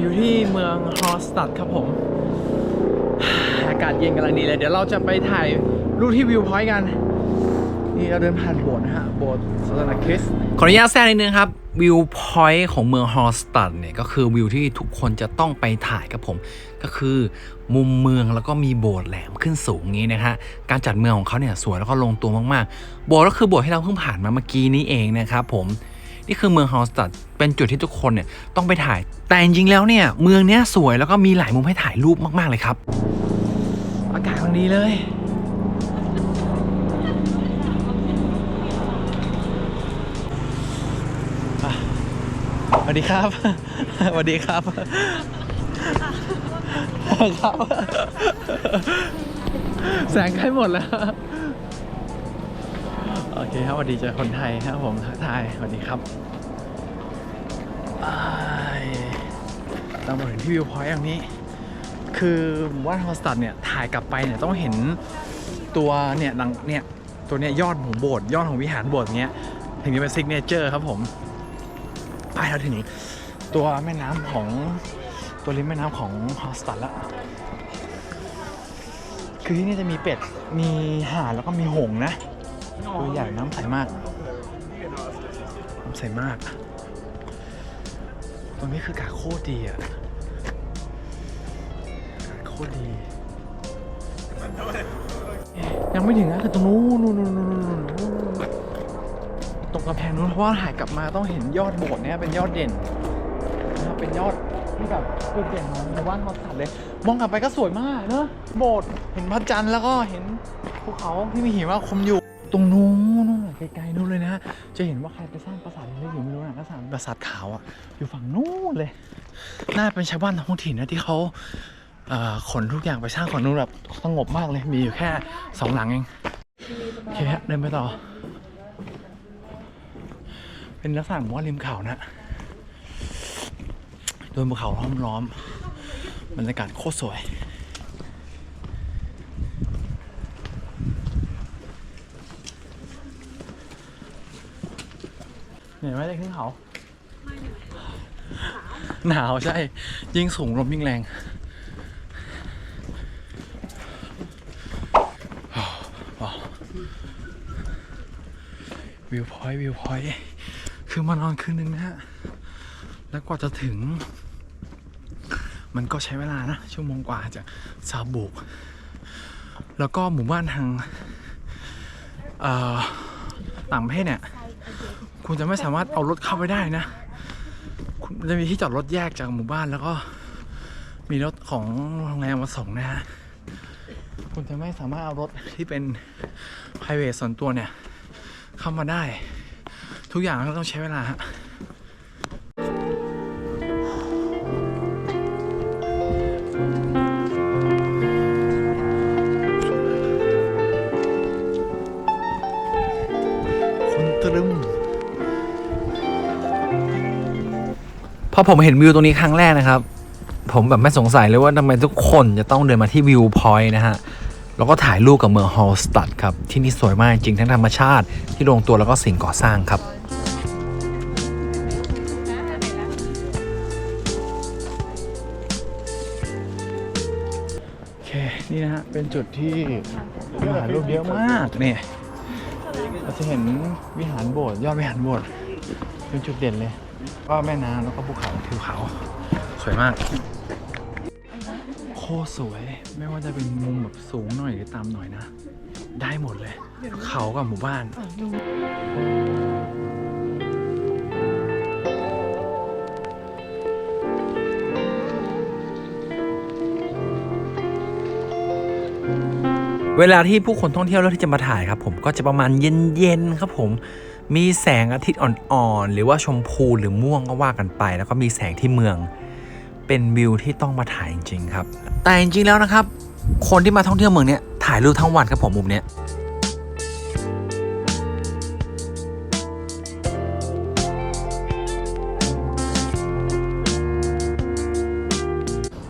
อยู่ที่เมืองฮอสตัดครับผม อากาศเย็นกำลังดีเลย เดี๋ยวเราจะไปถ่ายรูปที่วิวพอยต์กัน นี่เราเดินผ่านโบสถ์นะฮะ โบสถ์ศาสนาคริสต์ขออนุญาตแทรกนิดนึงครับ วิวพอยต์ของเมืองฮอสตัดเนี่ย ก็คือวิวที่ทุกคนจะต้องไปถ่ายครับผม ก็คือมุมเมืองแล้วก็มีโบสถ์แหลมขึ้นสูงนี้นะฮะ การจัดเมืองของเขาเนี่ยสวยแล้วก็ลงตัวมากๆ โบสถ์ก็คือโบสถ์ที่เราเพิ่งผ่านมาเมื่อกี้นี้เองนะครับผม นี่คือเมืองฮอลสตัดเป็นจุดที่ทุกคนเนี่ยต้องไปถ่าย แต่จริงๆแล้วเนี่ยเมืองเนี้ยสวยแล้วก็มีหลายมุมให้ถ่ายรูปมาก ๆ เลยครับ อากาศกำลังดีเลยสวัสดีครับสวัสดีครับครับแสงใกล้หมดแล้ว โอเคครับสวัสดีเจอคนไทยครับผมทักทายสวัสดีครับเรามาถึงที่วิวพอยต์อย่างนี้ คือหมู่านฮอสตัดเนี่ยถ่ายกลับไปเนี่ยต้องเห็นตัวเนี่ยหลังเนี่ยตัวเนี้ยยอดของโบสถ์ยอดของวิหารโบสถ์เนี้ยถึงจะเป็นซิกเนเจอร์ครับผมไปเราถึงตัวแม่น้ำของตัวริมแม่น้ำของฮอสตัดแล้วคือที่นี่จะมีเป็ดมีห่านแล้วก็มีหงนะ ตัวใหญ่น้ำใสมาก น้ำใสมาก ตรงนี้คือกาโคตรดีอะกาโคตรดี ยังไม่ถึงนะคือตรงนู้นนู้นนู้นนู้นตรงกำแพงนู้นเพราะว่าถ่ายกลับมาต้องเห็นยอดโบสถ์เนี่ยเป็นยอดเด่นนะครับเป็นยอดที่แบบจุดเด่นของหมู่บ้านฮอสตัดเลย มองกลับไปก็สวยมากเนอะโบสถ์เห็นพระจันทร์แล้วก็เห็นภูเขาที่มีหิมะคลุมอยู่ ตรงนู้นไกลๆนู้นเลยนะ จะเห็นว่าใครไปสร้างปราสาทอะไรอยู่ไม่รู้นะก็สร้างปราสาทขาวอะอยู่ฝั่งนู้นเลย น่าเป็นชาวบ้านท้องถิ่นนะที่เขาเขนทุกอย่างไปสร้างฝั่งนู้นแบบสงบมากเลยมีอยู่แค่สองหลังเองโอเคฮะเดินไปต่อ เป็นลักษณะหมือนว่าริมเขานะโดนภูเขาล้อมล้อมบรรยากาศโคตรสวย เหนื่อยไหมได้ขึ้นเขาหนาวใช่ ยิ่งสูงลมยิ่งแรงว้าววิวพอยต์วิวพอยต์คือมานอนคืนนึงนะฮะ แล้วกว่าจะถึง มันก็ใช้เวลานะ ชั่วโมงกว่าจากซาบุก แล้วก็หมู่บ้านทางเอ่อต่างประเทศเนี่ย คุณจะไม่สามารถเอารถเข้าไปได้นะ คุณจะมีที่จอดรถแยกจากหมู่บ้านแล้วก็ มีรถของโรงแรมมาส่งนะฮะคุณจะไม่สามารถเอารถที่เป็น private ส่วนตัวเนี่ย เข้ามาได้ ทุกอย่างก็ต้องใช้เวลาฮะ อผมเห็นวิวตรงนี้ครั้งแรกนะครับ ผมแบบไม่สงสัยเลยว่าทำไมทุกคนจะต้องเดินมาที่วิวพอยต์นะฮะแล้วก็ถ่ายรูปกับเมืองฮอลสตัดครับ ที่นี่สวยมากจริงทั้งธรรมชาติที่ลงตัวแล้วก็สิ่งก่อสร้างครับโอเคนี่นะฮะเป็นจุดที่วิหารรูปเยอะมากเนี่ยเราจะเห็นวิหารโบสถ์ยอดวิหารโบสถ์เป็นจุดเด่นเลย ก็แม่น้ำแล้วก็ภูเขาทิวเขา สวยมาก โคตรสวยไม่ว่าจะเป็นมุมแบบสูงหน่อยหรือต่ำหน่อยนะ ได้หมดเลย เขากับหมู่บ้าน เวลาที่ผู้คนท่องเที่ยวเลือกที่จะมาถ่ายครับผมก็จะประมาณเย็นๆครับผม มีแสงอาทิตย์อ่อนๆ หรือว่าชมพูหรือม่วงก็ว่ากันไป แล้วก็มีแสงที่เมือง เป็นวิวที่ต้องมาถ่ายจริงๆครับ แต่จริงๆแล้วนะครับ คนที่มาท่องเที่ยวเมืองเนี้ยถ่ายรูปทั้งวันครับผมมุมเนี้ย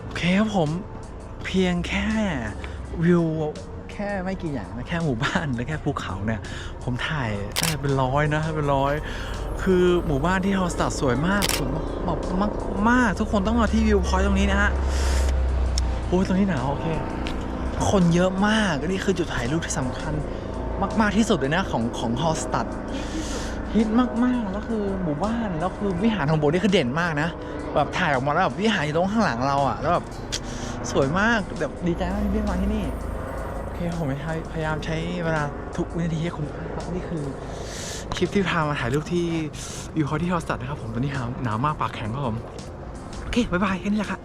โอเคครับผมเพียงแค่วิวแค่ไม่กี่อย่างนะแค่หมู่บ้านและแค่ภูเขาเนี่ย ผมถ่ายได้เป็นร้อยนะเป็นร้อย คือหมู่บ้านที่ฮอสตัดสวยมากสวยมากมากมากทุกคนต้องมาที่วิวพอยต์ตรงนี้นะฮะโอ้ยตรงนี้หนาวโอเค คนเยอะมากนี่คือจุดถ่ายรูปที่สำคัญมาก ๆ ที่สุดเลยนะของของฮอสตัดฮิตมากๆแล้วคือหมู่บ้านแล้วคือวิหารของโบสถ์นี่คือเด่นมากนะแบบถ่ายออกมาแล้วแบบวิหารอยู่ตรงข้างหลังเราอะแล้วแบบสวยมากแบบดีใจมากที่ได้มาที่นี่ โอเคผมพยายามใช้เวลาทุกวินาทีให้คุ้มค่าครับนี่คือคลิปที่พามาถ่ายรูปที่วิวพอที่ฮอสตัดนะครับผมตอนนี้หนาวหนาวมากปากแข็งครับผม โอเค บ๊ายบายแค่นี้แหละครับ